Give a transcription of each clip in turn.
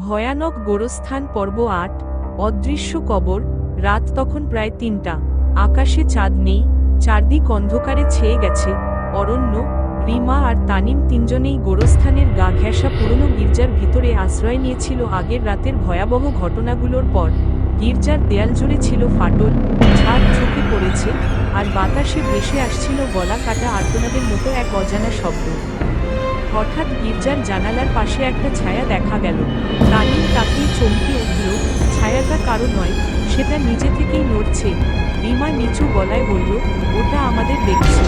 ভয়ানক গোরস্থান পর্ব আট, অদৃশ্য কবর, রাত তখন প্রায় তিনটা। আকাশে চাঁদ নেই, চারদিক অন্ধকারে ছেয়ে গেছে। অরণ্য, রিমা আর তানিম তিনজনেই গোরস্থানের গা ঘেঁষা পুরনো গির্জার ভিতরে আশ্রয় নিয়েছিল আগের রাতের ভয়াবহ ঘটনাগুলোর পর। গির্জার দেয়াল জুড়ে ছিল ফাটল ছাদ ঝুঁকে পড়েছে, আর বাতাসে ভেসে আসছিল গলা কাটা আর্তনাদের মতো এক অজানা শব্দ। হঠাৎ গির্জার জানালার পাশে একটা ছায়া দেখা গেল। তানিম তাকিয়ে চমকে উঠল। ছায়াটা কারও নয়, সেটা নিজে থেকেই নড়ছে। রিমা নিচু গলায় বলল, ওটা আমাদের দেখছে।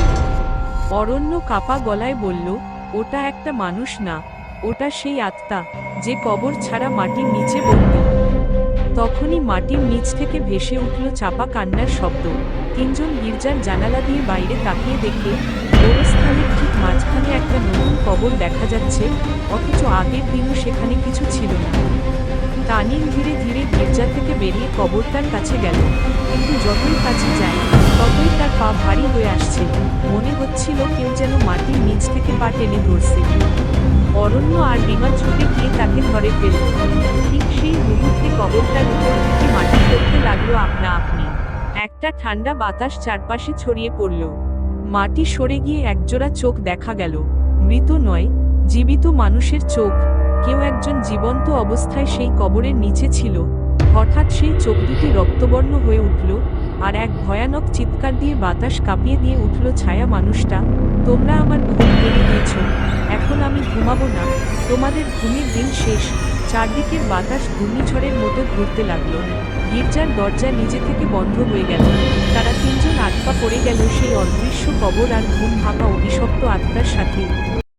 অরণ্য কাপা গলায় বলল, ওটা একটা মানুষ না, ওটা সেই আত্মা, যে কবর ছাড়া মাটির নিচে বন্দি। তখনই মাটির নিচ থেকে ভেসে উঠল চাপা কান্নার শব্দ। তিনজন গির্জার জানালা দিয়ে বাইরে তাকিয়ে দেখে কবর দেখা যাচ্ছে, অথচ আগের দিনও সেখানে কিছু ছিল না। তানিম ধীরে ধীরে গির্জা থেকে বেরিয়ে কবরটার কাছে গেল। কিন্তু যতই কাছে যায়, ততই তার পা ভারী হয়ে আসছে। মনে হচ্ছিল কেউ যেন মাটির নিচ থেকে পা টেনে ধরছে। অরণ্য আর রিমা ছুটে গিয়ে তাকে ধরে ফেলল। ঠিক সেই মুহূর্তে কবরটার উপর থেকে মাটি পড়তে লাগল আপনা আপনি। একটা ঠান্ডা বাতাস চারপাশে ছড়িয়ে পড়ল। মাটি সরে গিয়ে একজোড়া চোখ দেখা গেল। মৃত নয়, জীবিত মানুষের চোখ। কেউ একজন জীবন্ত অবস্থায় সেই কবরের নিচে ছিল। হঠাৎ সেই চোখ দুটি রক্তবর্ণ হয়ে উঠল আর এক ভয়ানক চিৎকার দিয়ে বাতাস কাঁপিয়ে দিয়ে উঠল, ছায়া মানুষটা, তোমরা আমার ঘুম কেড়ে দিয়েছ। এখন আমি ঘুমাবো না। তোমাদের ঘুমের দিন শেষ। চারদিকের বাতাস ঘূর্ণিঝড়ের মতো ঘুরতে লাগল। গির্জার দরজা নিজে থেকে বন্ধ হয়ে গেল। তারা তিনজন আটকা পড়ে গেল সেই অদৃশ্য কবর আর ঘুম ভাঙা অভিশপ্ত আত্মার সাথে।